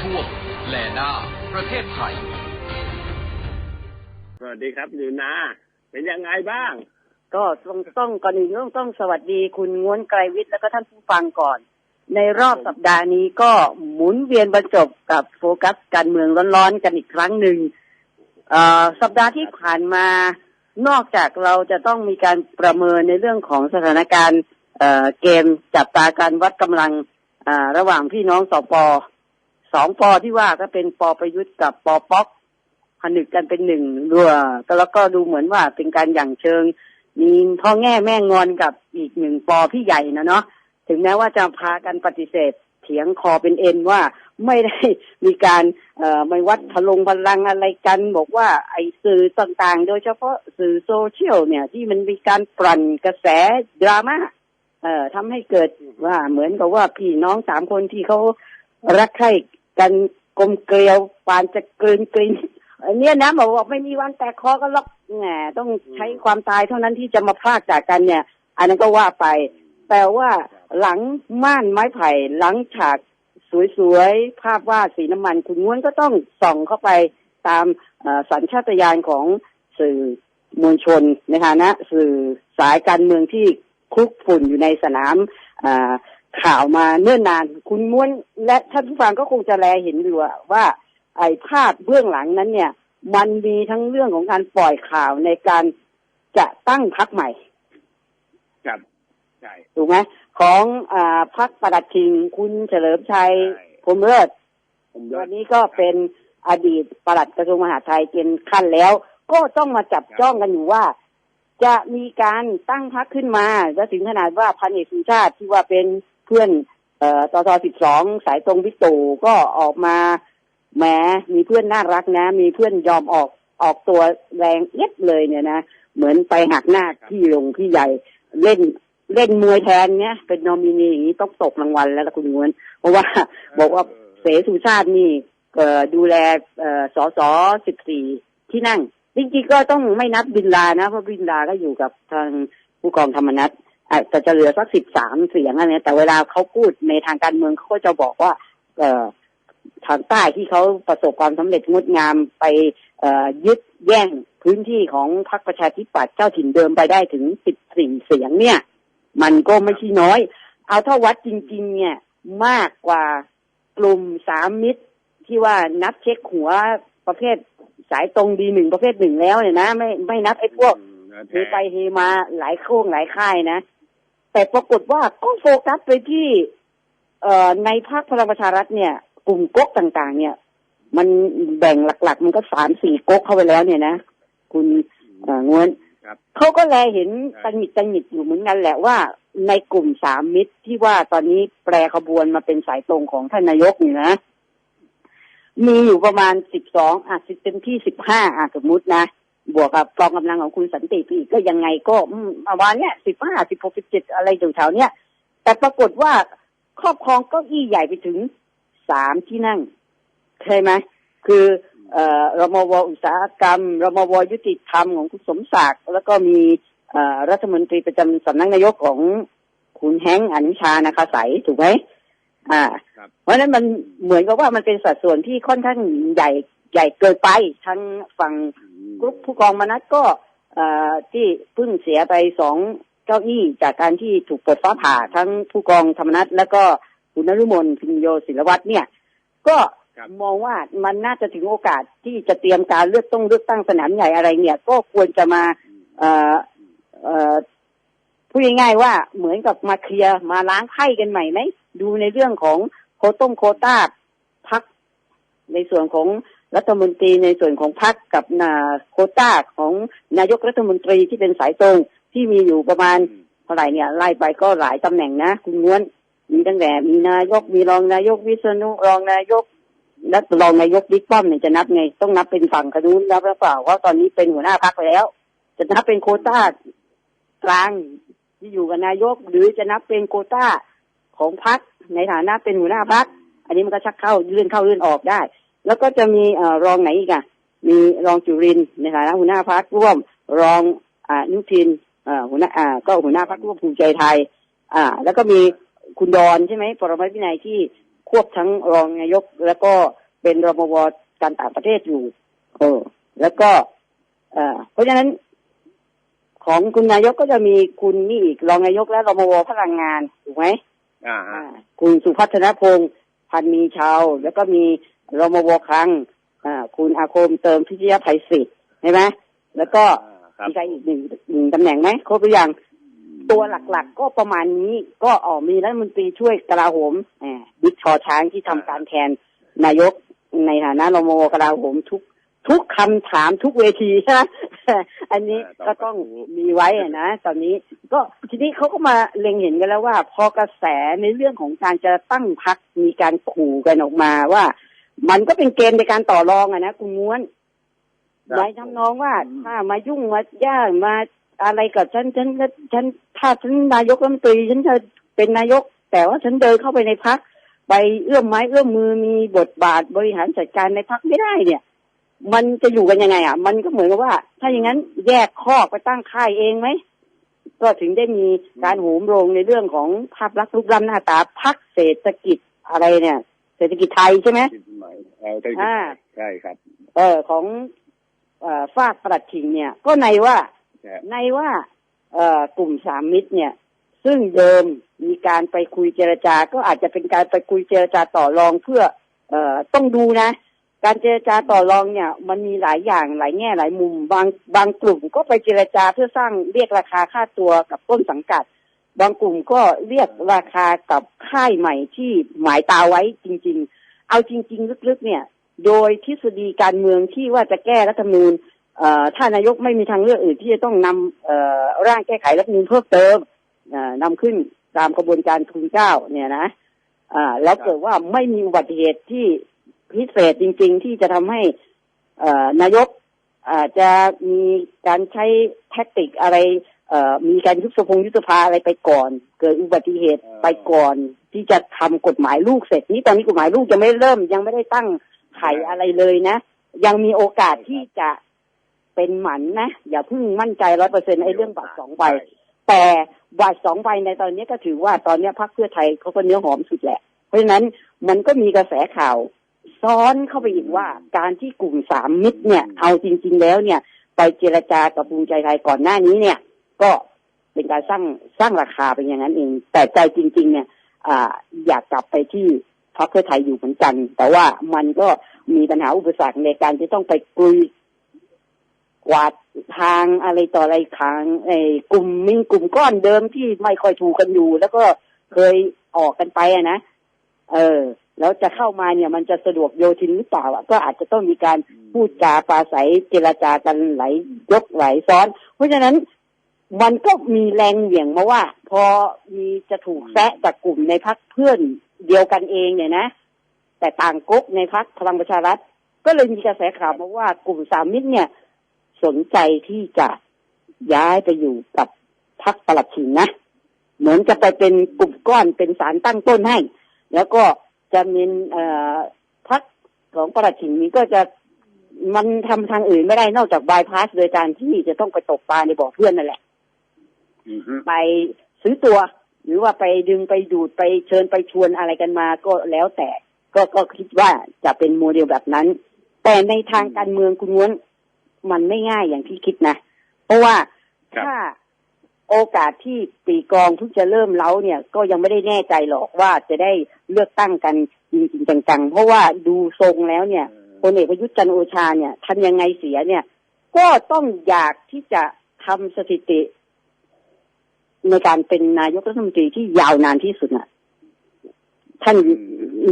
ช่วงแลหน้าประเทศไทย สวัสดีครับอยู่นา เป็นยังไงบ้าง ก็ต้องต้องก่อนอื่นต้องต้องสวัสดีคุณง้วนไกรวิทย์แล้วก็ท่านผู้ฟังก่อน ในรอบสัปดาห์นี้ก็หมุนเวียนบรรจบกับโฟกัสการเมืองร้อนๆกันอีกครั้งหนึ่งสัปดาห์ที่ผ่านมานอกจากเราจะต้องมีการประเมินในเรื่องของสถานการณ์เกมจับตาการวัดกำลังระหว่างพี่น้องสป สองปอที่ว่าก็เป็นปอประยุทธ์กับปอป๊อกผนึกกันเป็นหนึ่งรัวก็แล้วก็ดูเหมือนว่าเป็นการอย่างเชิง มีพ่อแง่แม่งอนกับอีกหนึ่งปอพี่ใหญ่นะเนาะถึงแม้ว่าจะพากันปฏิเสธเถียงคอเป็นเอ็นว่าไม่ได้มีการเอ่อไม่วัดพลงพลังอะไรกัน บอกว่าไอ้สื่อต่างๆ โดยเฉพาะสื่อโซเชียลเนี่ย ที่มันมีการปรั่นกระแสดราม่าเอ่อทำให้เกิดว่าเหมือนกับว่าพี่น้องสามคนที่เขารักใคร่ กันกลมเกลียวปานจะกลืนกลินอันเนี้ยนะหมอบอกไม่มีวันแตกคอกันหรอกแหมต้องใช้ความตายเท่านั้นที่จะมาพากจากกันเนี่ย อันนั้นก็ว่าไป แต่ว่าหลังม่านไม้ไผ่หลังฉากสวยๆ ภาพวาดสีน้ำมัน คุณง้วนก็ต้องส่องเข้าไปตามสัญชาตญาณของสื่อมวลชนในฐานะ สื่อสายการเมืองที่คลุกฝุ่นอยู่ในสนามอ่า ข่าวมาเนิ่นนาน คุณม้วนและท่านผู้ฟังก็คงจะแลเห็นอยู่อะว่า ไอ้ภาพเบื้องหลังนั้นเนี่ย มันมีทั้งเรื่องของการปล่อยข่าวในการจะตั้งพักใหม่ครับใช่ถูกไหมของอ่าพักประดัดชิงคุณเฉลิมชัยใช่พรหมเลิศผมยอวัดนนี้ก็เป็นอดีตปลัดกระทรวงมหาดไทยเป็นขั้นแล้ว ก็ต้องมาจับจ้องกันอยู่ว่า จะมีการตั้งพักขึ้นมา และถึงขนาดว่าพันเอกสุชาติที่ว่าเป็น เพื่อนเอ่อตทสิบสองสายตรงวิกตูก็ออกมาแหมมีเพื่อนน่ารักนะ มีเพื่อนยอมออกออกตัวแรงเอียดเลยเนี่ยนะเหมือนไปหักหน้าพี่ลงพี่ใหญ่เล่นเล่นมวยแทนเนี่ยเป็นนอมินีอย่างนี้ต้องตกรางวัลแล้วล่ะคุณง้วน เพราะว่าบอกว่าเสสุชาตินี่เอ่อดูแลเอ่อสสสิบสี่ที่นั่งจริงๆก็ต้องไม่นับบินลานะ เพราะบินลาก็อยู่กับทางผู้กองธรรมนัฐ อาจจะจะเหลือสักสิบสามเสียงอะไรเนี่ยแต่เวลาเขาพูดในทางการเมืองเขาก็จะบอกว่า เอ่อทางใต้ที่เขาประสบความสำเร็จงดงามไปเอ่อยึดแย่งพื้นที่ของพรรคประชาธิปัตย์เจ้าถิ่นเดิมไปได้ถึงสิบสี่เสียงเนี่ย มันก็ไม่ใช่น้อย เอาถ้าวัดจริง ๆ เนี่ยมากกว่ากลุ่มสามมิตรที่ว่านับเช็คหัวประเภทสายตรงดีหนึ่งประเภทหนึ่งแล้วเนี่ยนะ ไม่ไม่นับไอ้พวกเฮไปเฮมาหลายโค้งหลายค่ายนะ แต่ปรากฏว่าก็โฟกัสไปที่ เอ่อในภาคพลังประชารัฐเนี่ย กลุ่มก๊กต่างๆ เนี่ย มันแบ่งหลัก ๆ มันก็สามสี่ก๊กเข้าไปแล้วเนี่ยนะคุณเอ่องวนครับเขาก็แลเห็นใช่ตังหงิดตังหงิดอยู่เหมือนกันแหละว่าในกลุ่มสามมิตรที่ว่าตอนนี้แปรขบวนมาเป็นสายตรงของท่านนายกนี่นะมีอยู่ประมาณสิบสองอะสิบเต็มที่สิบห้าอะสมมุตินะ บวกกับกองกำลังของคุณสันติไปอีกก็ยังไงก็อืมประมาณเนี้ยสิบห้าสิบหกสิบเจ็ดอะไรอยู่แถวๆเนี้ยแต่ปรากฏว่าครอบครองเก็อี้ใหญ่ไปถึงสามที่นั่งใช่ไหมคือเอ่อรมวอุตสาหกรรมรมวยุติธรรมของคุณสมศักดิ์แล้วก็มีเอ่อรัฐมนตรีประจำสำนักนายกของคุณแฮงค์อนุชานะคะใสยถูกไหมอ่าครับเพราะฉะนั้นมันเหมือนกับว่ามันเป็นสัดส่วนที่ค่อนข้างใหญ่ใหญ่เกินไปทั้งฝั่งกรุ๊ป ผู้กองมนัสก็เอ่อที่เพิ่งเสียไปสองเก้าอี้จากการที่ถูกปลดฟ้าผ่าทั้งผู้กองธรรมนัสแล้วก็คุณนรุมนพินโยศิลวัตรเนี่ย ก็ครับมองว่ามันน่าจะถึงโอกาสที่จะเตรียมการเลือกต้องเลือกตั้งสนามใหญ่อะไรเนี่ย ก็ควรจะมาเอ่อเอ่อพูดง่ายๆว่าเหมือนกับมาเคลียร์มาล้างไพ่กันใหม่ไหมดูในเรื่องของโคต้งโคต้าพักในส่วนของ รัฐมนตรีในส่วนของพักกับนาโคต้าของนายกรัฐมนตรีที่เป็นสายตรงที่มีอยู่ประมาณเท่าไหร่เนี่ยไล่ไปก็หลายตำแหน่งนะคุณง้วนมีตั้งแต่มีนายกมีรองนายกวิษณุรองนายกและรองนายกบิ๊กป้อมเนี่ยจะนับไงต้องนับเป็นฝั่งคนุนนับหรือเปล่าเพราะตอนนี้เป็นหัวหน้าพักไปแล้ว จะนับเป็นโควต้ากลางที่อยู่กับนายก หรือจะนับเป็นโควต้าของพักในฐานะเป็นหัวหน้าพักอันนี้มันก็ชักเข้าเลื่อนเข้าเลื่อนออกได้ แล้วก็จะมีเอ่อรองไหนอีกอะมีรองจุรินทร์ในฐานะหัวหน้าพักร่วม รองอ่านุทินเอ่อหัวหน้าอ่าก็หัวหน้าพักร่วมภูมิใจไทย อ่า แล้วก็มีคุณดอนใช่ไหมปรมัตถ์วินัยที่ควบทั้งรองนายก แล้วก็เป็นรมวการต่างประเทศอยู่ เออ แล้วก็เอ่อเพราะฉะนั้น ของคุณนายกก็จะมีคุณนี่อีกรองนายกและรมวพลังงานถูกไหมอ่าฮะอ่าคุณสุพัฒนพงศ์พันมีชาว แล้วก็มี รมวคลังอ่าคุณอาคมเติมพิทยาภัยศิษฐ์ใช่ไหมแล้วก็อ่าครับมีใครอีกหนึ่งหนึ่งตำแหน่งไหมครบหรือยังตัวหลักๆ ก็ประมาณนี้ก็ออกมีรัฐมนตรีช่วยกลาโหมแหมบิ๊กชอช้างที่ทำการแทนนายกในฐานะรมวกลาโหมทุกทุกคำถามทุกเวทีใช่ไหมอันนี้ก็ต้องมีไว้อะนะตอนนี้ก็ทีนี้เขาก็มาเล็งเห็นกันแล้วว่า พอกระแสในเรื่องของการจะตั้งพักมีการขู่กันออกมาว่า มันก็เป็นเกมในการต่อรองอะนะคุณม้วนครับไว้ทำนองว่าถ้ามายุ่งมาย่างมาอะไรกับฉันฉันฉันถ้าฉันนายกรัฐมนตรีฉันจะเป็นนายก แต่ว่าฉันเดินเข้าไปในพักไปเอื้อมไม้เอื้อมมือมีบทบาทบริหารจัดการในพักไม่ได้เนี่ย มันจะอยู่กันยังไงอะ มันก็เหมือนกับว่า ถ้าอย่างนั้นแยกคอกไปตั้งค่ายเองไหมก็ถึงได้มีการโหมโรงในเรื่องของภาพลักษณ์รูปร่างหน้าตาพักเศรษฐกิจอะไรเนี่ย เศรษฐกิจไทยใช่ไหมคิดใหม่เออใช่อ่าใช่ครับ เออของเอ่อฝากประหลัดขิงเนี่ย ก็ในว่าใช่ในว่าเอ่อกลุ่มสามมิตรเนี่ย ซึ่งเดิมมีการไปคุยเจรจา ก็อาจจะเป็นการไปคุยเจรจาต่อรองเพื่อ เอ่อต้องดูนะ การเจรจาต่อรองเนี่ย มันมีหลายอย่างหลายแง่หลายมุมบางบางกลุ่มก็ไปเจรจาเพื่อสร้างเรียกราคาค่าตัวกับต้นสังกัด บางกลุ่มก็เรียกราคากับค่ายใหม่ที่หมายตาไว้จริง ๆ เอาจริง ๆ ลึกๆ เนี่ย โดยทฤษฎีการเมืองที่ว่าจะแก้รัฐธรรมนูญถ้านายกไม่มีทางเลือกอื่นที่จะต้องนำร่างแก้ไขรัฐธรรมนูญเพิ่มเติมนำขึ้นตามกระบวนการทุนเก้าเนี่ยนะแล้วเกิดว่าไม่มีอุบัติเหตุที่พิเศษจริง ๆ ที่จะทำให้นายกอาจจะมีการใช้แท็กติกอะไร เอ่อมีการยุบสภงยุบสภาอะไรไปก่อน เกิดอุบัติเหตุเออไปก่อน ที่จะทำกฎหมายลูกเสร็จนี้ตอนนี้กฎหมายลูกยังไม่เริ่ม ยังไม่ได้ตั้งไข่อะไรเลยนะ ยังมีโอกาสที่จะเป็นหมันนะ อย่าเพิ่งมั่นใจร้อยเปอร์เซ็นต์ไอ้เรื่องบัตรสองใบแต่บัตรสองใบในตอนนี้ก็ถือว่าตอนนี้พรรคเพื่อไทยเขาก็เนื้อหอมสุดแหละ เพราะฉะนั้นมันก็มีกระแสข่าว ซ้อนเข้าไปอีกว่าการที่กลุ่มสามมิตรเนี่ย เอาจริง ๆ แล้วเนี่ย ไปเจรจากับภูมิใจไทยก่อนหน้านี้เนี่ย ก็เป็นการสร้างสร้างราคาเป็นอย่างนั้นเอง แต่ใจจริง ๆ เนี่ยออยากกลับไปที่พรรคเพื่อไทยอยู่เหมือนกัน แต่ว่ามันก็มีปัญหาอุปสรรคในการที่ต้องไปกุยกวาดทางอะไรต่ออะไรทางไอ้กลุ่มมีกลุ่มก้อนเดิมที่ไม่ค่อยถูกกันอยู่ แล้วก็เคยออกกันไปอะนะเออ แล้วจะเข้ามาเนี่ยมันจะสะดวกโยทินหรือเปล่าก็อาจจะต้องมีการพูดจาปราศัยเจรจากันไหลายยกไหลายซ้อน เพราะฉะนั้น มันก็มีแรงเหวี่ยงมาว่า พอมีจะถูกแซะจากกลุ่มในพักเพื่อนเดียวกันเองเนี่ยนะ แต่ต่างก๊กในพักพลังประชารัฐ ก็เลยมีกระแสข่าวมาว่ากลุ่มสามมิตรเนี่ย สนใจที่จะย้ายไปอยู่กับพักประหลัดขิงนะ เหมือนจะไปเป็นกลุ่มก้อนเป็นสารตั้งต้นให้ แล้วก็จะมีพักของประหลัดขิงนี้ก็จะมันทำทางอื่นไม่ได้นอกจากบายพาสโดยการที่จะต้องไปตกปลาในบ่อเพื่อนนั่นแหละ ไปซื้อตัว หรือว่าไปดึงไปดูดไปเชิญไปชวนอะไรกันมาก็แล้วแต่ ก็ก็คิดว่าจะเป็นโมเดลแบบนั้น แต่ในทางการเมืองคุณม้วนมันไม่ง่ายอย่างที่คิดนะ เพราะว่าครับถ้าโอกาสที่ปีกองเพิ่งจะเริ่มเล้าเนี่ย ก็ยังไม่ได้แน่ใจหรอกว่าจะได้เลือกตั้งกันจริงๆจังๆ เพราะว่าดูทรงแล้วเนี่ยพลเอกประยุทธ์จันทร์โอชาเนี่ยทำยังไงเสียเนี่ย ก็ต้องอยากที่จะทำสถิติ ในการเป็นนายกรัฐมนตรีที่ยาวนานที่สุดน่ะ ท่าน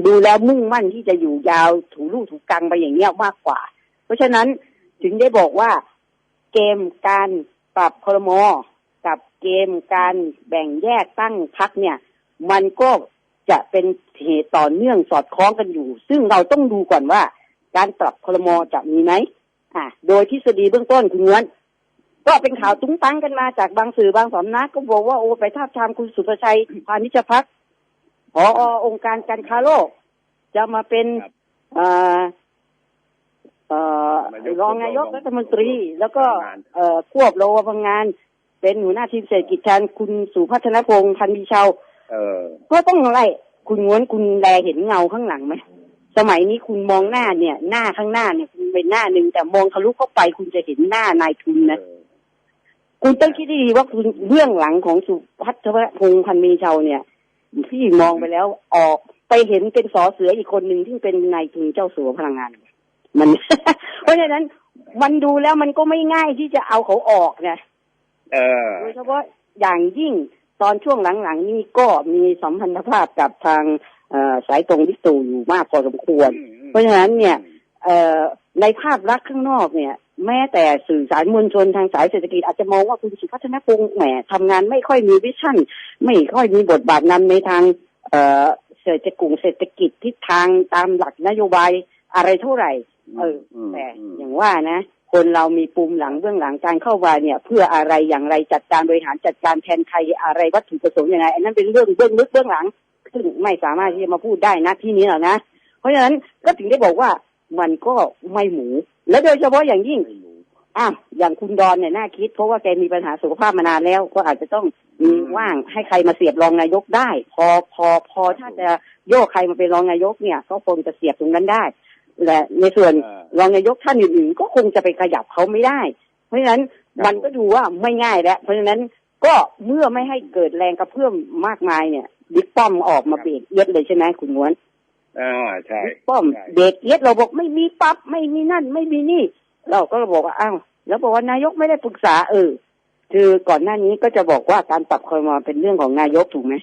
ดูแล้วมุ่งมั่นที่จะอยู่ยาวถูลูกถูกังไปอย่างเงี้ยมากกว่า เพราะฉะนั้นถึงได้บอกว่าเกมการปรับครมกับเกมการแบ่งแยกตั้งพักเนี่ย มันก็จะเป็นเหตุต่อเนื่องสอดคล้องกันอยู่ ซึ่งเราต้องดูก่อนว่า การปรับครมจะมีไหมอะโดยทฤษฎีเบื้องต้นคุณเงิน ก็เป็นข่าวตุ้งตังกันมาจากบางสื่อบางสำนักก็บอกว่าโอ้ไปท้าบทามคุณสุภชัยพานิชพักพอองค์การการค้าโลก จะมาเป็นครับเอ่อเอ่อนายกรองนายกรัฐมนตรี แล้วก็พลังงานเอ่อควบโลพลังงาน เป็นหัวหน้าทีมเศรษฐกิจแทนคุณสุพัฒนพงศ์พันธ์มีชาวเออก็ต้องไล่คุณง้วนคุณแลเห็นเงาข้างหลังไหมสมัยนี้คุณมองหน้าเนี่ย หน้าข้างหน้าเนี่ยคุณเป็นหน้าหนึ่งแต่มองทะลุเข้าไปคุณจะเห็นหน้านายทุนนะเออ คุณต้องคิดดีๆว่าคุณเบื้องหลังของสุพัฒนพงษ์พันธ์มีเชาเนี่ยพี่มองไปแล้วออกไปเห็นเป็นสอเสืออีกคนหนึ่งที่เป็นนายทุนเจ้าสัวพลังงาน มัน เพราะฉะนั้นมันดูแล้วมันก็ไม่ง่ายที่จะเอาเขาออกนะเออโดยเฉพาะอย่างยิ่งตอนช่วงหลังๆนี่ก็มีสัมพันธภาพกับทางเอ่อสายตรงวิกตูอยู่มากพอสมควร เพราะฉะนั้นเนี่ยเอ่อในภาพลักษณ์ข้างนอกเนี่ย แม้แต่สื่อสารมวลชนทางสายเศรษฐกิจอาจจะมองว่าคุณสุพัฒนพงษ์แหมทำงานไม่ค่อยมีวิชั่น ไม่ค่อยมีบทบาทนำในทางเอ่อเศรษฐกิจเศรษฐกิจทิศทางตามหลักนโยบายอะไรเท่าไหร่ เอออมแต่อืมอย่างว่านะ คนเรามีปุ่มหลังเบื้องหลังการเข้ามาเนี่ย เพื่ออะไรอย่างไรจัดการบริหารจัดการแทนใครอะไรวัตถุประสงค์ยังไงอันนั้นเป็นเรื่องเบื้องลึกเบื้องหลังซึ่งไม่สามารถที่จะมาพูดได้นะที่นี้หรอกนะ เพราะฉะนั้นก็ถึงได้บอกว่ามันก็ไม่หมู และโดยเฉพาะอย่างยิ่งไม่รู้อ้าวอย่างคุณดอนเนี่ยน่าคิด เพราะว่าแกมีปัญหาสุขภาพมานานแล้ว ก็อาจจะต้องมีว่างให้ใครมาเสียบรองนายกได้ พอพอพอถ้าจะโยกใครมาเป็นรองนายกเนี่ยก็คงจะเสียบตรงนั้นได้และในส่วนเออรองนายกท่านอื่นๆก็คงจะไปขยับเขาไม่ได้ เพราะฉะนั้นครับมันก็ดูว่าไม่ง่ายแล้วเพราะฉะนั้นก็เมื่อไม่ให้เกิดแรงกระเพื่อมมากมายเนี่ยบิ๊กป้อมออกมาเบรกเอียดเลยใช่ไหมคุณม้วน อ่าใช่บิ๊กป้อมใช่เบรกเอียดเราบอกไม่มีปั๊บไม่มีนั่น ไม่มีนี่ เราก็บอกว่าอ้าวแล้วบอกว่านายกไม่ได้ปรึกษาเออคือก่อนหน้านี้ก็จะบอกว่าการปรับคอรมอเป็นเรื่องของนายกถูกไหม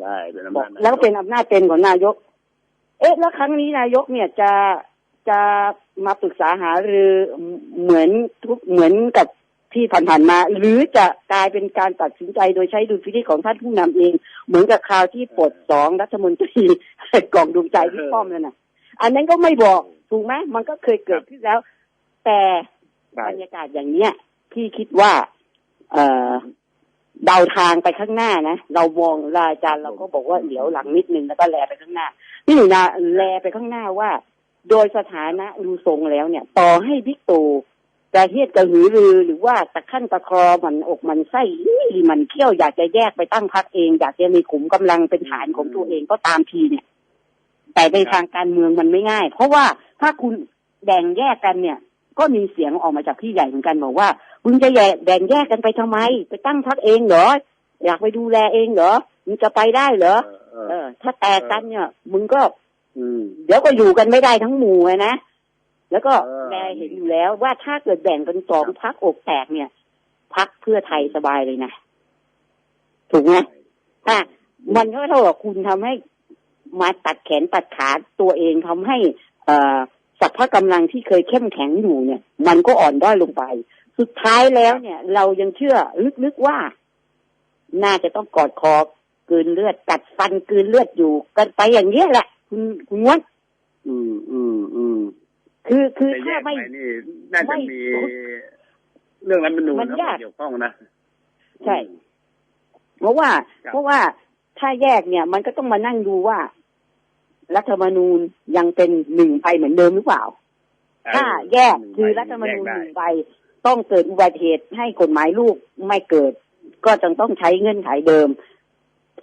ใช่เป็นอำบอนาจกแล้วก็เป็นอำนาจเต็มของนายก เอ๊ะ แล้วครั้งนี้นายกเนี่ยจะจะมาปรึกษาหารือเหมือนทุกเหมือนกับที่ผ่านๆมา หรือจะกลายเป็นการตัดสินใจโดยใช้ดุลพินิจของท่านผู้นำเอง เหมือนกับคราวที่ปลดสองรัฐมนตรีกล่องดวงใจที่ป้อมนั่นน่ะ อันนั้นก็ไม่บอกถูกไหมมันก็เคยเกิดขึ้นแล้ว แต่บรรยากาศอย่างเนี้ยพี่คิดว่า เอ่อเดาทางไปข้างหน้านะเรามองรายจารย์เราก็บอกว่าเหลียวหลังนิดนึงแล้วก็แลไปข้างหน้าพี่หนูนาแลไปข้างหน้าว่า โดยสถานะดูทรงแล้วเนี่ย ต่อให้บิ๊กตู่ จะเฮียดกระหือรือหรือว่าตะขั้นตะคอมันอกมันไส้อี้มันเขี้ยวอยากจะแยกไปตั้งพักเองอยากจะมีขุมกำลังเป็นฐานของตัวเองก็ตามทีเนี่ย แต่ในทางการเมืองมันไม่ง่าย เพราะว่าถ้าคุณแบ่งแยกกันเนี่ย ก็มีเสียงออกมาจากพี่ใหญ่เหมือนกันบอกว่ามึงจะแยกแบ่งแยกกันไปทำไม ไปตั้งพักเองเหรออยากไปดูแลเองเหรอมึงจะไปได้เหรอเออเออ ถ้าแตกกันเนี่ย มึงก็ อืม เดี๋ยวก็อยู่กันไม่ได้ทั้งหมู่อะนะ แล้วก็เออแกเห็นอยู่แล้วว่าถ้าเกิดแบ่งเป็นสองพักอกแตกเนี่ยพักเพื่อไทยสบายเลยนะ ถูกไหมอะมันก็เท่ากับคุณทำให้มาตัดแขนตัดขาตัวเองทำให้ เอ่อสัพพะกำลังที่เคยเข้มแข็งอยู่เนี่ย มันก็อ่อนด้อยลงไป สุดท้ายแล้วเนี่ย เรายังเชื่อลึกๆว่า น่าจะต้องกอดคอกลืนเลือดกัดฟันกลืนเลือดอยู่กันไปอย่างนี้ยแหละ คุณคุณง้วนอืมอืมอืม คือคือแต่แยถ้ากไปไม่นี่น่าไม่จะมีเรื่องรัฐธรรมนูญมันนะยากเกี่ยวข้องนะใช่ เพราะว่าครับเพราะว่าถ้าแยกเนี่ย มันก็ต้องมานั่งดูว่า รัฐธรรมนูญยังเป็นหนึ่งไปเหมือนเดิมหรือเปล่า ถ้าแยกคือรัฐธรรมนูญหนึ่งใบต้องเกิดอุบัติเหตุให้กฎหมายลูกไม่เกิด ก็จะต้องใช้เงื่อนไขเดิม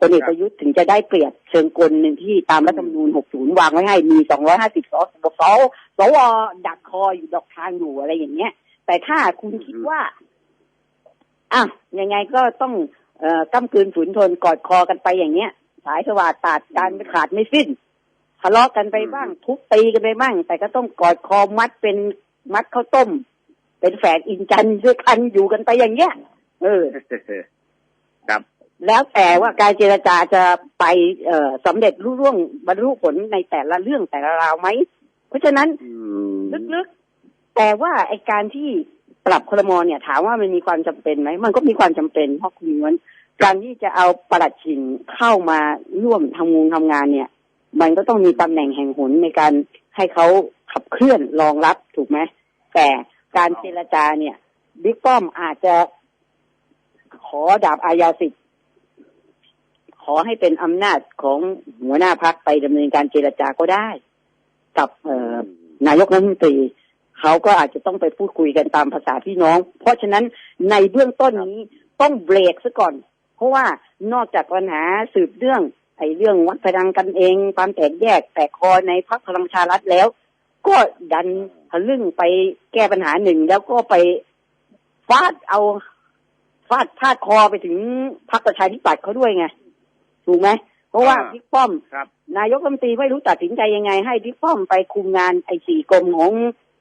พลเอกประยุทธ์ถึงจะได้เปรียบเชิงกลหนึ่งที่ตามรัฐธรรมนูญ 60 วางไว้ให้มี 250 สสสสวดักคออยู่ดอกทางอยู่อะไรอย่างเงี้ย แต่ถ้าคุณคิดว่าอะยังไงก็ต้องเอ่อก้ำกืนฝืนทนกอดคอกันไปอย่างเงี้ย สายสวัสดตัดการขาดไม่สิ้นทะเลาะกันไปบ้าง ทุบตีกันไปบ้าง แต่ก็ต้องกอดคอมัดเป็นมัดข้าวต้ม เป็นแฝดอินจันทร์ด้วยกันอยู่กันไปอย่างเงี้ยเออครับ แล้วแต่ว่าการเจรจาจะไปเอ่อสำเร็จรุ่ร่วงบรรลุผลในแต่ละเรื่องแต่ละราวไหม เพราะฉะนั้นอืมลึกๆ แต่ว่าไอการที่ปรับครมเนี่ย ถามว่ามันมีความจำเป็นไหม มันก็มีความจำเป็น เพราะคุณนวลการที่จะเอาปลัดชิงเข้ามาร่วมทำงงทำงานเนี่ย มันก็ต้องมีตำแหน่งแห่งหนในการให้เขาขับเคลื่อนรองรับถูกไหมแต่การเจรจาเนี่ยบิ๊กป้อมอาจจะขอดาบอาญาสิทธิ์ข อให้เป็นอำนาจของหัวหน้าพักไปดำเนินการเจรจาก็ได้ กับเอ่อนายกรัฐมนตรีเขาก็อาจจะต้องไปพูดคุยกันตามภาษาพี่น้อง เพราะฉะนั้นในเบื้องต้นนี้ต้องเบรกซะก่อน เพราะว่านอกจากปัญหาสืบเรื่องไอ้เรื่องวัดพลังกันเอง ความแตกแยกแตกคอในพรรคพลังประชารัฐแล้ว ก็ดันทะลึ่งไปแก้ปัญหาหนึ่งแล้วก็ไปฟาดเอาฟาดพาดคอไปถึงพรรคประชาธิปัตย์เขาด้วยไง ถูกไหมเพราะว่าอ่าบิ๊กป้อมครับนายกรัฐมนตรีไม่รู้ตัดสินใจยังไง ให้บิ๊กป้อมไปคุมงานไอ้สี่กรมของ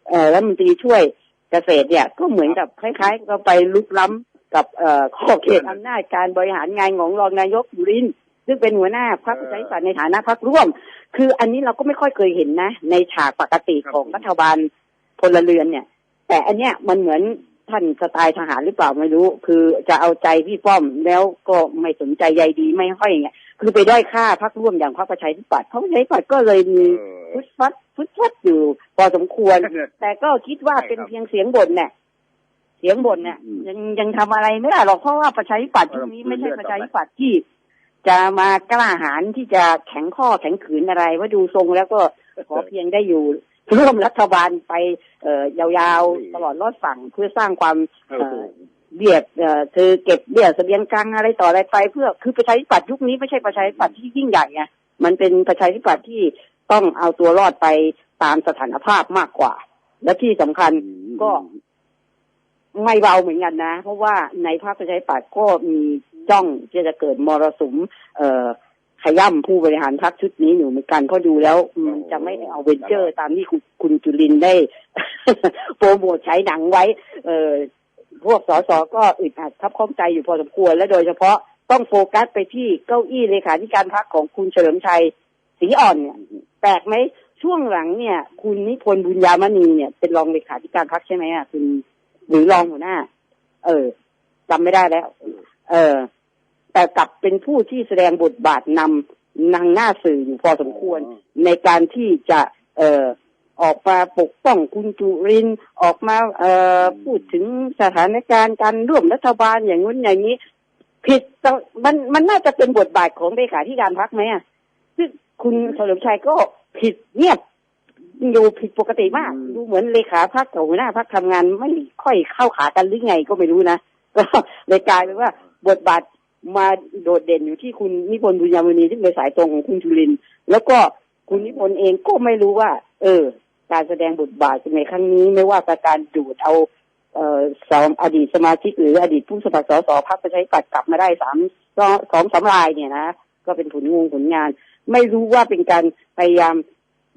เอ่อรัฐมนตรีช่วยเกษตรเนี่ยก็เหมือนกับคล้ายๆ ก็ไปลุกล้ำกับเอ่อข้อเขตอำนาจการบริหารงานของรองนายกบุรินทร์ซึ่งเป็นหัวหน้าพรรคประชาธิปัตย์ในฐานะพรรคร่วม คืออันนี้เราก็ไม่ค่อยเคยเห็นนะ ในฉากปกติของรัฐบาลพลเรือนเนี่ย แต่อันเนี้ยมันเหมือน ท่านสไตล์ทหารหรือเปล่าไม่รู้ คือจะเอาใจพี่ป้อมแล้วก็ไม่สนใจใยดีไม่ห้อยอย่างเงี้ยคือไปด้อยค่าพรรคร่วมอย่างพรรคประชาธิปัตย์เพราะประชาธิปัตย์ก็เลยมีเออฟุตฟัดฟุตฟัดอยู่พอสมควร แต่ก็คิดว่าใช่ครับเป็นเพียงเสียงบ่นเนี่ยเสียงบ่นเนี่ยอืมยังยังทำอะไรไม่ได้หรอกเพราะว่าประชาธิปัตย์ยุคนี้ไม่ใช่ประชาธิปัตย์ที่ จะมากล้าหาญที่จะแข็งข้อแข็งขืนอะไรว่าดูทรงแล้วก็ขอเพียงได้อยู่ ร่วมรัฐบาลไปเอ่อยาวๆตลอดรอดฝั่งเพื่อสร้างความโอ้เอ่โหอเบียดเอ่อเธอเก็บเบี้ยเสบียงกลางอะไรต่ออะไรไป เพื่อคือประชาธิปัตย์ยุคนี้ไม่ใช่ประชาธิปัตย์ที่ยิ่งใหญ่ไงมันเป็นประชาธิปัตย์ที่ต้องเอาตัวรอดไปตามสถานภาพมากกว่า และที่สำคัญก็ไม่เบาเหมือนกันนะ เพราะว่าในภาคประชาธิปัตย์ก็มีจ้องที่จะเกิดมรสุม เอ่อ ขย่ำผู้บริหารพรรคชุดนี้อยู่เหมือนกันเพราะดูแล้วมันจะไม่เอาเวนเจอร์ตามที่คุณคุณจุลินได้ โปรโมทใช้หนังไว้ เอ่อพวกสสก็อึดอัดทับข้องใจอยู่พอสมควรและโดยเฉพาะต้องโฟกัสไปที่เก้าอี้เลขาธิการพรรคของคุณเฉลิมชัยศรีอ่อนเนี่ยแปลกไหมช่วงหลังเนี่ย คุณนิพนธ์บุญญามณีเนี่ยเป็นรองเลขาธิการพรรคใช่ไหมอะคุณหรือรองหัวหน้า เออจำไม่ได้แล้ว เออ แต่กลับเป็นผู้ที่แสดงบทบาทนำนางหน้าสื่ออยู่พอสมควร ในการที่จะเอ่อออกมาปกป้องคุณจุรินทร์ออกมาเอ่อพูดถึงสถานการณ์การร่วมรัฐบาลอย่างนู้นอย่างนี้ ผิดต่อมันมันน่าจะเป็นบทบาทของเลขาธิการพรรคไหมอะซึ่งคุณเฉลิมชัยก็ผิดเงียบอยู่ผิดปกติมากอืมดูเหมือนเลขาพรรคกับหัวหน้าพรรคทำงานไม่ค่อยเข้าขากันหรือไงก็ไม่รู้นะก็เลยกลายเป็นว่าบทบาท มาโดดเด่นอยู่ที่คุณนิพนธ์บุญยามณีซึ่เป็นสายตรงของคุณจุลิน แล้วก็คุณนิพนธ์เองก็ไม่รู้ว่า เออ การแสดงบทบาทในครั้งนี้ไม่ว่าการดูดเอาเอ่อสองอดีตสมาชิกหรืออดีตผู้สมัครสสพรรคประชาธิปัตย์กลับมาได้สามสองสามรายเนี่ยนะก็เป็นผลงงผลงาน ไม่รู้ว่าเป็นการพยายาม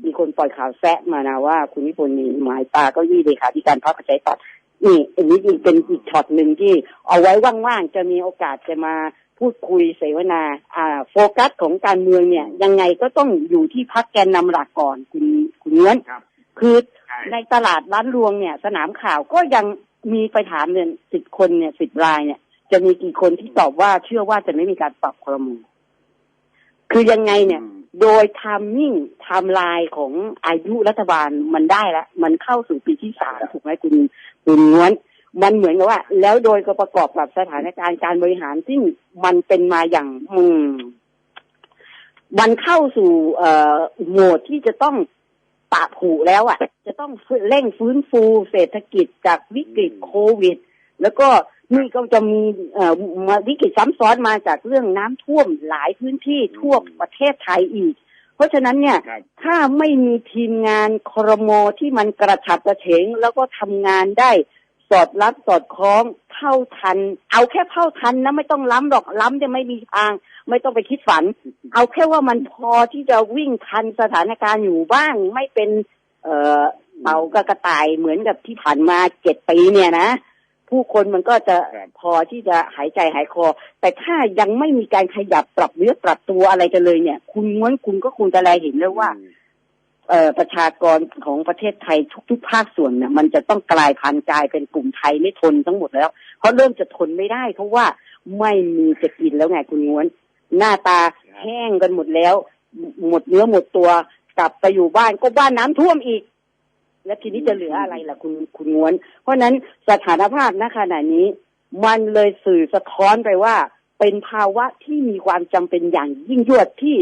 มีคนปล่อยข่าวแซะมานะว่า คุณนิพนธ์มีหมายตาเก็ยี่เลขาธิการพรรคประชาธิปัตย์ นี่อันนี้อีกเป็นอีกช็อตหนึ่งที่เอาไว้ว่างๆจะมีโอกาสจะมาพูดคุยเสวนาอ่าโฟกัสของการเมืองเนี่ยยังไงก็ต้องอยู่ที่พรรคแกนนำหลักก่อนคุณคุณเนื้อนครับคือใช่ในตลาดร้านรวงเนี่ย สนามข่าวก็ยังมีไปถามเนี่ยสิบคนเนี่ยสิบรายเนี่ย จะมีกี่คนที่ตอบว่าเชื่อว่าจะไม่มีการปรับครมคือยังไงเนี่ยอืม โดยทามมิ่งไทม์ไลน์ของอายุรัฐบาลมันได้แล้วมันเข้าสู่ปีที่สามถูกไหมคุณคุณง้วนมันเหมือนกับว่า แล้วโดยก็ประกอบกับสถานการณ์การบริหารซึ่งมันเป็นมาอย่างอืมมันเข้าสู่เอ่อโหมดที่จะต้องปะผูแล้วอะ จะต้องเร่งฟื้นฟูเศรษฐกิจจากวิกฤตโควิด แล้วก็ นี่ก็จะมีเอ่อมาวิกฤตซ้ำซ้อนมาจากเรื่องน้ำท่วมหลายพื้นที่ทั่วประเทศไทยอีก เพราะฉะนั้นเนี่ยครับถ้าไม่มีทีมงานครมที่มันกระฉับกระเฉงแล้วก็ทำงานได้สอดรับสอดคล้องเท่าทัน เอาแค่เท่าทันนะไม่ต้องล้ำหรอกล้ำจะไม่มีทาง ไม่ต้องไปคิดฝัน เอาแค่ว่ามันพอที่จะวิ่งทันสถานการณ์อยู่บ้างไม่เป็น เอ่อเต่ากบกระต่ายเหมือนกับที่ผ่านมาเจ็ดปีเนี่ยนะ ผู้คนมันก็จะครับพอที่จะหายใจหายคอ แต่ถ้ายังไม่มีการขยับปรับเนื้อปรับตัวอะไรกันเลยเนี่ย คุณม้วนคุณก็คงจะแลเห็นแล้วว่าเอ่อประชากรของประเทศไทยทุกๆภาคส่วนเนี่ยมันจะต้องกลายพันธุ์กลายเป็นกลุ่มไทยไม่ทนทั้งหมดแล้ว เพราะเริ่มจะทนไม่ได้ เพราะว่าไม่มีจะกินแล้วไงคุณง้วน หน้าตาแห้งกันหมดแล้ว หมดเนื้อหมดตัวกลับไปอยู่บ้านก็บ้านน้ำท่วมอีก แล้วทีนี้จะเหลืออะไรล่ะคุณคุณง้วน เพราะฉะนั้นสถานภาพณขณะนี้ มันเลยสื่อสะท้อนไปว่าเป็นภาวะที่มีความจำเป็นอย่างยิ่งยวดที่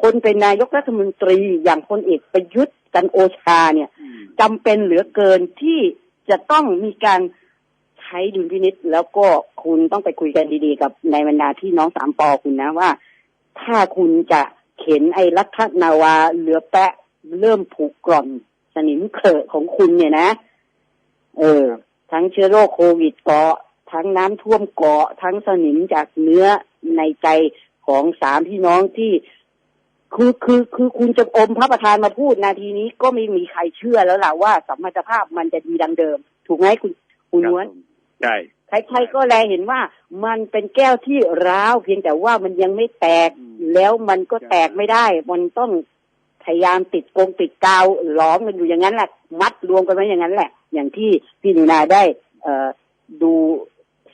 คนเป็นนายกรัฐมนตรีอย่างพลเอกประยุทธ์จันทร์โอชาเนี่ยอืมจำเป็นเหลือเกินที่จะต้องมีการใช้ดุลพินิษแล้วก็คุณต้องไปคุยกันดีๆ กับในบรรดาที่น้องสามปอคุณนะว่า ถ้าคุณจะเข็นไอ้ลัทธนาวาเหลือแปะเริ่มผูกกร่อน สนิมเขอะของคุณเนี่ยนะ เออ ทั้งเชื้อโรคโควิดเกาะ ทั้งน้ำท่วมเกาะ ทั้งสนิมจากเนื้อในใจของสามพี่น้องที่คือคือคือคุณจะอมพระประธานมาพูดนาทีนี้ก็ไม่มีใครเชื่อแล้วล่ะว่าสัมมาตรภาพมันจะดีดังเดิม ถูกไหมคุณคุณครับนวลผมใช่ใครๆก็แลเห็นว่ามันเป็นแก้วที่ร้าวเพียงแต่ว่ามันยังไม่แตกอืมแล้วมันก็ใช่แตกไม่ได้ มันต้อง พยายามติดกรงติดกาวล้อมกันอยู่อย่างนั้นแหละมัดรวมกันไว้อย่างนั้นแหละ อย่างที่พี่หนูนาได้เอ่อดู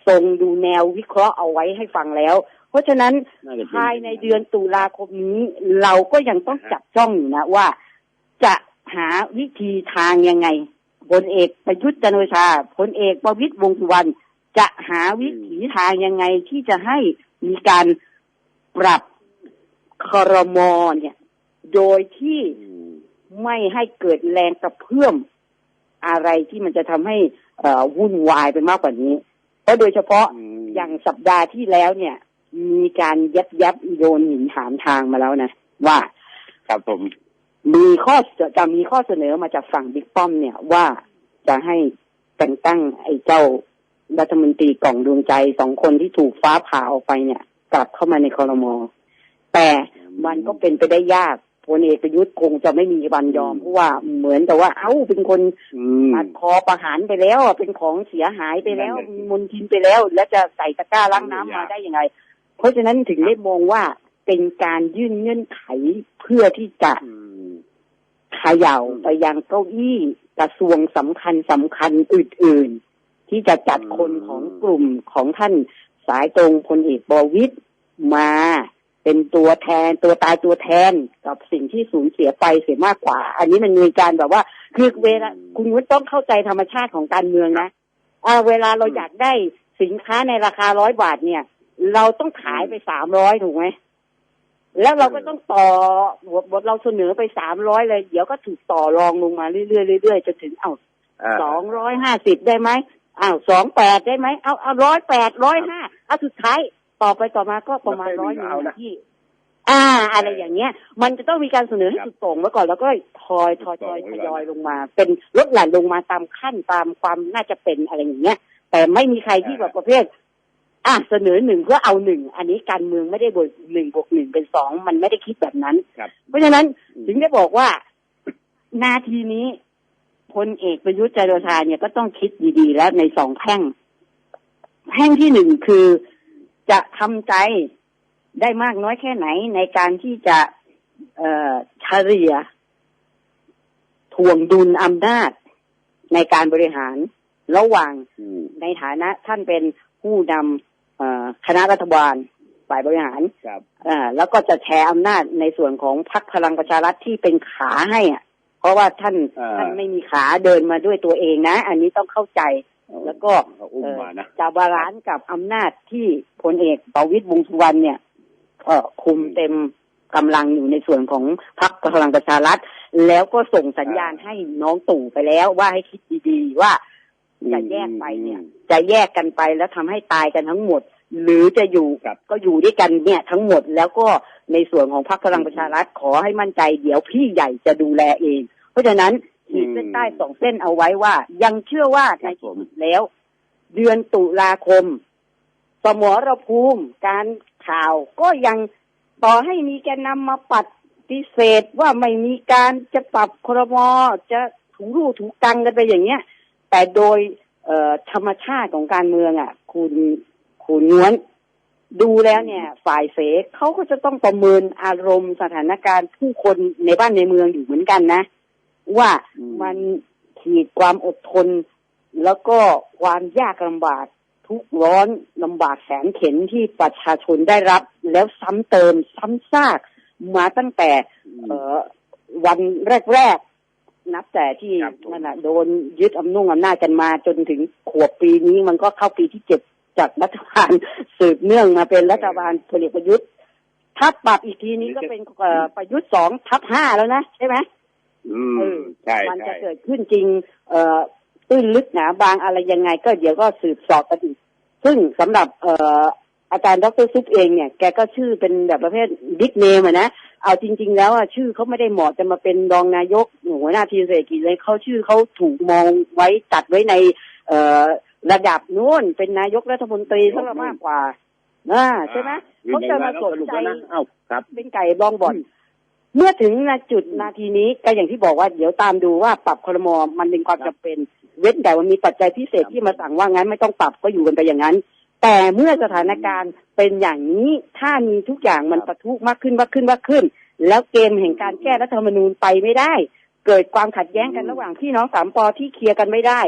ทรงดูแนววิเคราะห์เอาไว้ให้ฟังแล้ว เพราะฉะนั้นน่าจะเป็ภายในเดือนตุลาคมนี้เราก็ยังต้องจับจ้องอยู่นะว่า จะหาวิธีทางยังไงพลเอกประยุทธ์จันทร์โอชาพลเอกประวิตรวงษ์สุวรรณจะหาวิถีทางยังไงที่จะให้มีการปรับครมเนี่ย โดยที่อืมไม่ให้เกิดแรงกระเพื่อมอะไรที่มันจะทำให้เอ่อวุ่นวายไปมากกว่านี้เพราะโดยเฉพาะมอย่างสัปดาห์ที่แล้วเนี่ย มีการยับยับโยนหินถามทางมาแล้วนะว่า ครับผมมีข้อจะจะมีข้อเสนอมาจากฝั่งบิ๊กป้อมเนี่ยว่าจะให้แต่งตั้งไอ้เจ้ารัฐมนตรีกล่องดวงใจสองคนที่ถูกฟ้าผ่าออกไปเนี่ย กลับเข้ามาในคอรมอแต่มันก็เป็นไปได้ยาก พลเอกประยุทธ์คงจะไม่มีวันยอมเพราะว่าเหมือนแต่ว่า เอ้าเป็นคนอืมตัดคอประหารไปแล้วอะเป็นของเสียหายไปแล้วนั่นแหละมีมลทินไปแล้ว แล้วจะใส่ตะกร้าล้างน้ำไม่มายากได้ยังไง เพราะฉะนั้นถึงได้มองว่าเป็นการยื่นเงื่อนไขเพื่อที่จะอืมเขย่าไปยังเก้าอี้กระทรวงสำคัญสำคัญอื่น ๆ ที่จะจัดคนของกลุ่มของท่านสายตรงพลเอกบวิตรมา เป็นตัวแทนตัวตายตัวแทนกับสิ่งที่สูญเสียไปเสียมากกว่า อันนี้มันมีการแบบว่าคือเวลาคุณวุฒิต้องเข้าใจธรรมชาติของการเมืองนะอ่าเวลาเราอยากได้สินค้าในราคาร้อยบาทเนี่ย เราต้องขายไปสามร้อยถูกไหมแล้วเราก็ต้องต่อบทบทเราเสนอไปสามร้อยเลย เดี๋ยวก็ถูกต่อรองลงมาเรื่อยๆเรื่อยๆจนถึงเอ้าาสองร้อยห้าสิบได้ไหมอ้าวสองแปดได้ไหมเอาเอาร้อยแปดร้อยห้าเอาสุดท้าย ต่อไปต่อมาก็ประมาณร้อยหนึ่งเอานะที่ อ่า อะไรอย่างเงี้ย มันจะต้องมีการเสนอให้ครับสุดโต่งไว้ก่อนแล้วก็ทอยทอยทอยสุทดโต่งไว้ยอยก่อนลงมา เป็นลดหลั่นลงมาตามขั้นตามความน่าจะเป็นอะไรอย่างเงี้ย แต่ไม่มีใครที่แบบประเภทอะเสนอหนึ่งเพื่อเอาหนึ่งอันนี้การเมืองไม่ได้บวกหนึ่งบวกหนึ่งเป็นสองมันไม่ได้คิดแบบนั้นครับเพราะฉะนั้นอืมถึงได้บอกว่านาทีนี้พลเอกประยุทธ์จันทร์โอชาเนี่ยก็ต้องคิดดีๆ แล้วในสองแพ่ง แพ่งที่หนึ่งคือ จะทำใจได้มากน้อยแค่ไหนในการที่จะเอ่อเฉลี่ยถ่วงดุลอำนาจในการบริหารระหว่างอืมในฐานะท่านเป็นผู้นำเอ่อคณะรัฐบาลฝ่ายบริหารครับอ่าแล้วก็จะแชร์อำนาจในส่วนของพรรคพลังประชารัฐที่เป็นขาให้อะ เพราะว่าท่านอ่าท่านไม่มีขาเดินมาด้วยตัวเองนะ อันนี้ต้องเข้าใจ แล้วก็เขาอุ้มมานะจะบาลานซ์กับอำนาจที่พลเอกประวิตรวงษ์สุวรรณเนี่ยเอ่อคุมเต็มกำลังอยู่ในส่วนของพรรคพลังประชารัฐ แล้วก็ส่งสัญญาณอ่าให้น้องตู่ไปแล้วว่าให้คิดดีๆว่าจะแยกไปเนี่ย จะแยกกันไปแล้วทำให้ตายกันทั้งหมด หรือจะอยู่ครับก็อยู่ด้วยกันเนี่ยทั้งหมดแล้วก็ในส่วนของพรรคพลังประชารัฐขอให้มั่นใจเดี๋ยวพี่ใหญ่จะดูแลเอง เพราะฉะนั้น ขีดเส้นใต้สองเส้นเอาไว้ว่า ยังเชื่อว่าคในรับผมที่สุดแล้ว เดือนตุลาคม สมรภูมิการข่าวก็ยังต่อให้มีแกนนำมาปัดฏิเสธว่าไม่มีการจะปรับครมจะถูรูถูกังกันไปอย่างเงี้ย แต่โดยเอ่อธรรมชาติของการเมืองอะ คุณคุณง้วนดูแล้วเนี่ย ฝ่ายเสเขาก็จะต้องประเมินอารมณ์สถานการณ์ผู้คนในบ้านในเมืองอยู่เหมือนกันนะ ว่าอืมมันขีดความอดทน แล้วก็ความยากลำบากทุกข์ร้อนลำบากแสนเข็นที่ประชาชนได้รับ แล้วซ้ำเติมซ้ำซากมาตั้งแต่เอ่อวันแรกๆ นับแต่ที่ครับผมนั่นน่ะโดนยึดอำนุ่งอำนาจกันมาจนถึงขวบปีนี้มันก็เข้าปีที่เจ็ดจากรัฐบาลสืบเนื่องมาเป็นรัฐบาลพลเอกประยุทธ์ถ้าปรับอีกทีนี้ก็เป็นเอ่อประยุทธ์สองทับห้าแล้วนะใช่ไหม อืเอมอใช่มันใช่จะเกิดขึ้นจริง เอ่อตื้นลึกหนาบางอะไรยังไง ก็เดี๋ยวก็สืบสอบกันอีกซึ่งสำหรับเอ่ออาจารย์ดรซุปเองเนี่ยแกก็ชื่อเป็นแบบประเภทบิ๊กเนมอะนะเอาจริง ๆ แล้วอะชื่อเขาไม่ได้เหมาะจะมาเป็นรองนายกหัวหน้าทีมเศรษฐกิจเลยเขาชื่อเขาถูกมองไว้จัดไว้ใน เอ่อระดับนู้นเป็นนายกรัฐมนตรีซะมากกว่านะใช่ไหมเขาจะมาสนใจแล้วเอ้าครับเป็นไก่บองบอด เมื่อถึงนาจุดนาทีนี้ก็อย่างที่บอกว่าเดี๋ยวตามดูว่าปรับครมอมันเป็นความจำเป็น เว้นแต่ว่ามีปัจจัยพิเศษที่มาสั่งว่างั้นไม่ต้องปรับก็อยู่กันไปอย่างนั้น แต่เมื่อสถานการณ์เป็นอย่างนี้ถ้ามีทุกอย่างมันประทุมากขึ้นมากขึ้นมากขึ้น แล้วเกมแห่งการแก้รัฐธรรมนูญไปไม่ได้ เกิดความขัดแย้งกันระหว่างพี่น้องสามปอที่เคลียร์กันไม่ได้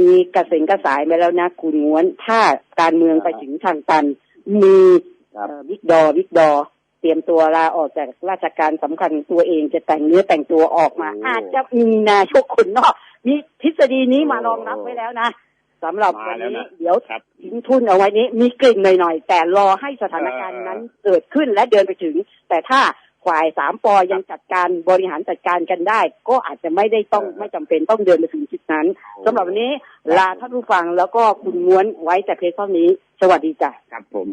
มีกระเซ็นกระสายไปแล้วนะคุณง้วนถ้าการเมืองไปถึงทางตันมีบิ๊กดอบิ๊กดอ เตรียมตัวลาออกจากราชการสำคัญตัวเองจะแต่งเนื้อแต่งตัวออกมาโอ้อาจจะมีนายกคนนอกมีทฤษฎีนี้มารองรับไว้แล้วนะสำหรับวันมาแล้วนี้นะเดี๋ยวครับทิ้งทุนเอาไว้นี้ มีกลิ่นหน่อยๆ แต่รอให้สถานการณ์นั้นเกิดขึ้นและเดินไปถึง แต่ถ้าฝ่ายสามปอยังจัดการบริหารจัดการกันได้ ก็อาจจะไม่ได้ต้องเออไม่จำเป็นต้องเดินไปถึงจุดนั้นสำหรับวันนี้ลาท่านผู้ฟังแล้วก็คุณง้วนไว้แต่เพียงเท่านี้ สวัสดีจ้ะครับผม